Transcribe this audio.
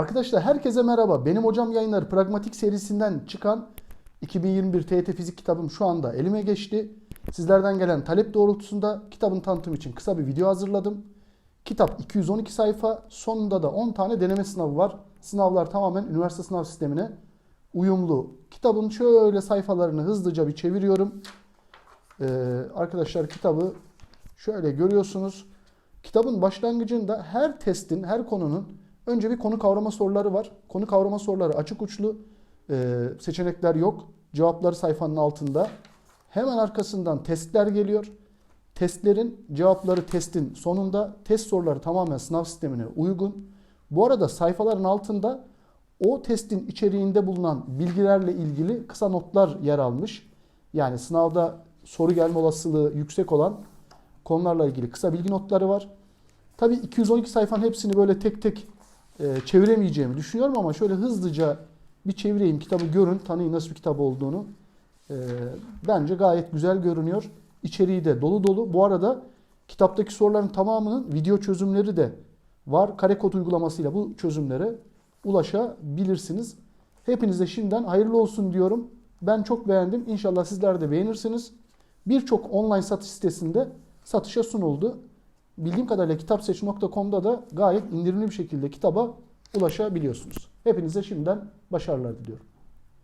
Arkadaşlar herkese merhaba. Benim Hocam Yayınları Pragmatik serisinden çıkan 2021 TYT Fizik kitabım şu anda elime geçti. Sizlerden gelen talep doğrultusunda kitabın tanıtımı için kısa bir video hazırladım. Kitap 212 sayfa. Sonunda da 10 tane deneme sınavı var. Sınavlar tamamen üniversite sınav sistemine uyumlu. Kitabın şöyle sayfalarını hızlıca bir çeviriyorum. Ee, arkadaşlar kitabı şöyle görüyorsunuz. Kitabın başlangıcında her testin, her konunun önce bir konu kavrama soruları var. Konu kavrama soruları açık uçlu. Ee, seçenekler yok. Cevapları sayfanın altında. Hemen arkasından testler geliyor. Testlerin cevapları testin sonunda. Test soruları tamamen sınav sistemine uygun. Bu arada sayfaların altında o testin içeriğinde bulunan bilgilerle ilgili kısa notlar yer almış. Yani sınavda soru gelme olasılığı yüksek olan konularla ilgili kısa bilgi notları var. Tabii 212 sayfanın hepsini böyle tek tek çeviremeyeceğimi düşünüyorum ama şöyle hızlıca bir çevireyim kitabı görün, tanıyın nasıl bir kitap olduğunu. E, bence gayet güzel görünüyor. İçeriği de dolu dolu. Bu arada kitaptaki soruların tamamının video çözümleri de var. Karekod uygulamasıyla bu çözümlere ulaşabilirsiniz. Hepinize şimdiden hayırlı olsun diyorum. Ben çok beğendim. İnşallah sizler de beğenirsiniz. Birçok online satış sitesinde satışa sunuldu. Bildiğim kadarıyla kitapseç.com'da da gayet indirimli bir şekilde kitaba ulaşabiliyorsunuz. Hepinize şimdiden başarılar diliyorum.